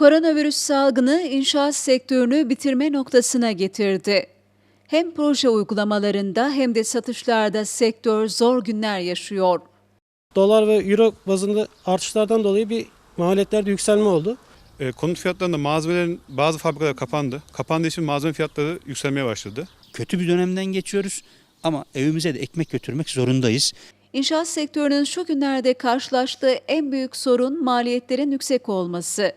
Koronavirüs salgını inşaat sektörünü bitirme noktasına getirdi. Hem proje uygulamalarında hem de satışlarda sektör zor günler yaşıyor. Dolar ve euro bazında artışlardan dolayı bir maliyetlerde yükselme oldu. E, konut fiyatlarında malzemelerin bazı fabrikalar kapandı. Kapandığı için malzeme fiyatları yükselmeye başladı. kötü bir dönemden geçiyoruz ama evimize de ekmek götürmek zorundayız. İnşaat sektörünün şu günlerde karşılaştığı en büyük sorun maliyetlerin yüksek olması.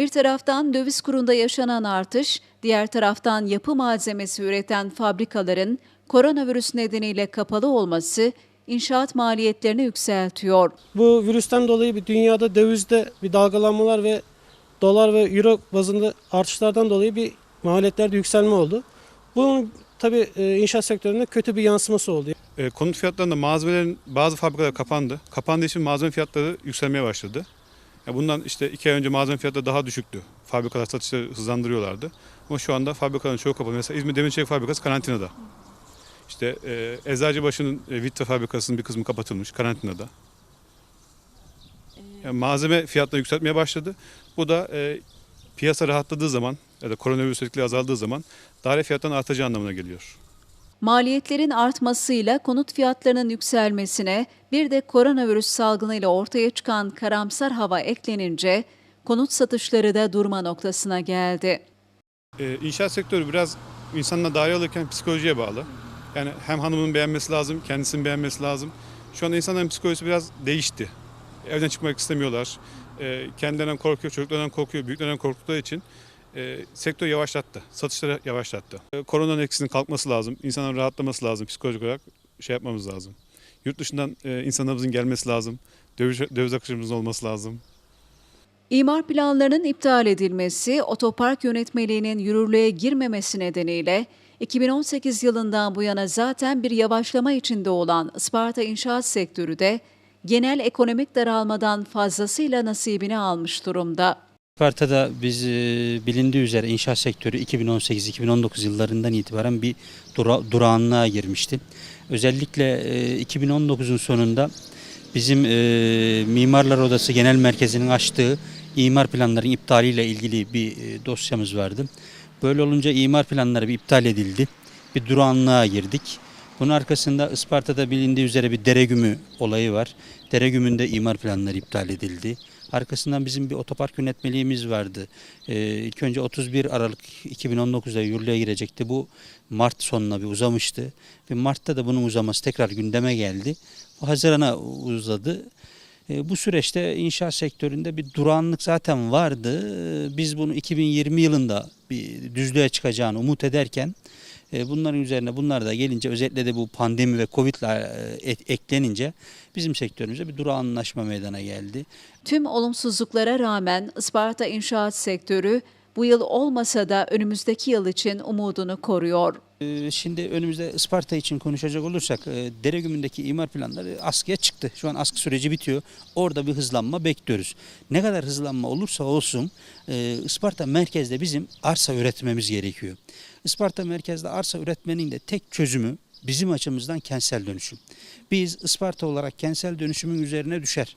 Bir taraftan döviz kurunda yaşanan artış, diğer taraftan yapı malzemesi üreten fabrikaların koronavirüs nedeniyle kapalı olması inşaat maliyetlerini yükseltiyor. Bu virüsten dolayı bir dünyada dövizde bir dalgalanmalar ve dolar ve euro bazında artışlardan dolayı bir maliyetlerde yükselme oldu. Bunun tabii e, inşaat sektöründe kötü bir yansıması oldu. E, konut fiyatlarında malzemelerin bazı fabrikalar kapandı. Kapandığı için malzeme fiyatları yükselmeye başladı. Ya bundan işte iki ay önce malzeme fiyatları daha düşüktü. Fabrikalar satışları hızlandırıyorlardı. Ama şu anda fabrikaların çoğu kapalı. Mesela İzmir Demirçelik Fabrikası karantinada. İşte e, Eczacıbaşı'nın e, Vitta fabrikasının bir kısmı kapatılmış karantinada. Yani malzeme fiyatları yükseltmeye başladı. Bu da e, piyasa rahatladığı zaman ya da koronavirüs riskleri azaldığı zaman daire fiyatlarının artacağı anlamına geliyor. Maliyetlerin artmasıyla konut fiyatlarının yükselmesine bir de koronavirüs salgınıyla ortaya çıkan karamsar hava eklenince konut satışları da durma noktasına geldi. Ee, inşaat sektörü biraz insanla daire alırken psikolojiye bağlı. Yani hem hanımın beğenmesi lazım, kendisinin beğenmesi lazım. Şu anda insanların psikolojisi biraz değişti. Evden çıkmak istemiyorlar. Ee, kendilerinden korkuyor, çocuklarından korkuyor, büyüklerinden korktukları için e, sektör yavaşlattı. Satışları yavaşlattı. Ee, koronanın etkisinin kalkması lazım. İnsanların rahatlaması lazım. Psikolojik olarak şey yapmamız lazım. Yurt dışından e, insanlarımızın gelmesi lazım. Döviz, döviz akışımızın olması lazım. İmar planlarının iptal edilmesi, otopark yönetmeliğinin yürürlüğe girmemesi nedeniyle 2018 yılından bu yana zaten bir yavaşlama içinde olan Isparta inşaat sektörü de genel ekonomik daralmadan fazlasıyla nasibini almış durumda. Isparta'da biz e, bilindiği üzere inşaat sektörü 2018-2019 yıllarından itibaren bir dura, durağanlığa girmişti. Özellikle e, 2019'un sonunda bizim e, Mimarlar Odası Genel Merkezi'nin açtığı imar planlarının iptaliyle ilgili bir e, dosyamız vardı. Böyle olunca imar planları bir iptal edildi. Bir durağanlığa girdik. Bunun arkasında Isparta'da bilindiği üzere bir deregümü olayı var. Deregümünde imar planları iptal edildi. Arkasından bizim bir otopark yönetmeliğimiz vardı. Ee, ilk önce 31 Aralık 2019'da yürürlüğe girecekti. Bu Mart sonuna bir uzamıştı. Ve Mart'ta da bunun uzaması tekrar gündeme geldi. Bu Haziran'a uzadı. E, Bu süreçte inşaat sektöründe bir durağanlık zaten vardı. E, Biz bunu 2020 yılında bir düzlüğe çıkacağını umut ederken bunların üzerine bunlar da gelince özellikle de bu pandemi ve Covid ile eklenince bizim sektörümüzde bir durağanlaşma meydana geldi. Tüm olumsuzluklara rağmen Isparta inşaat sektörü bu yıl olmasa da önümüzdeki yıl için umudunu koruyor. E, Şimdi önümüzde Isparta için konuşacak olursak e, Deregümü'ndeki imar planları askıya çıktı. Şu an askı süreci bitiyor. Orada bir hızlanma bekliyoruz. Ne kadar hızlanma olursa olsun e, Isparta merkezde bizim arsa üretmemiz gerekiyor. Isparta merkezde arsa üretmenin de tek çözümü bizim açımızdan kentsel dönüşüm. Biz Isparta olarak kentsel dönüşümün üzerine düşer.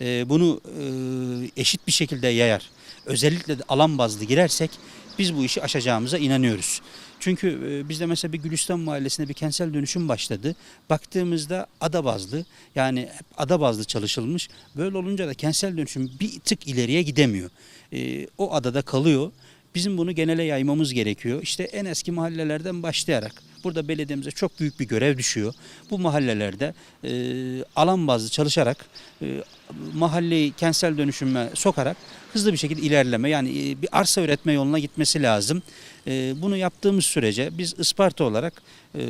E, Bunu e, eşit bir şekilde yayar. Özellikle de alan bazlı girersek biz bu işi aşacağımıza inanıyoruz. Çünkü e, bizde mesela bir Gülistan Mahallesi'nde bir kentsel dönüşüm başladı. Baktığımızda ada bazlı yani hep ada bazlı çalışılmış. Böyle olunca da kentsel dönüşüm bir tık ileriye gidemiyor. E, o adada kalıyor. Bizim bunu genele yaymamız gerekiyor. İşte en eski mahallelerden başlayarak burada belediyemize çok büyük bir görev düşüyor. Bu mahallelerde e, alan bazlı çalışarak e, mahalleyi kentsel dönüşüme sokarak hızlı bir şekilde ilerleme yani e, bir arsa üretme yoluna gitmesi lazım. E, bunu yaptığımız sürece biz Isparta olarak e,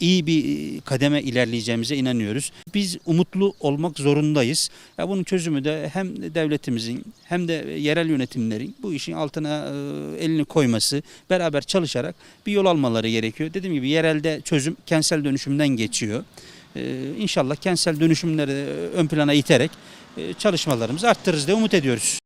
iyi bir kademe ilerleyeceğimize inanıyoruz. Biz umutlu olmak zorundayız. Ya bunun çözümü de hem devletimizin hem de yerel yönetimlerin bu işin altına e, elini koyması, beraber çalışarak bir yol almaları gerekiyor. Dediğim gibi yerelde çözüm kentsel dönüşümden geçiyor. E, İnşallah kentsel dönüşümleri ön plana iterek çalışmalarımızı arttırırız diye umut ediyoruz.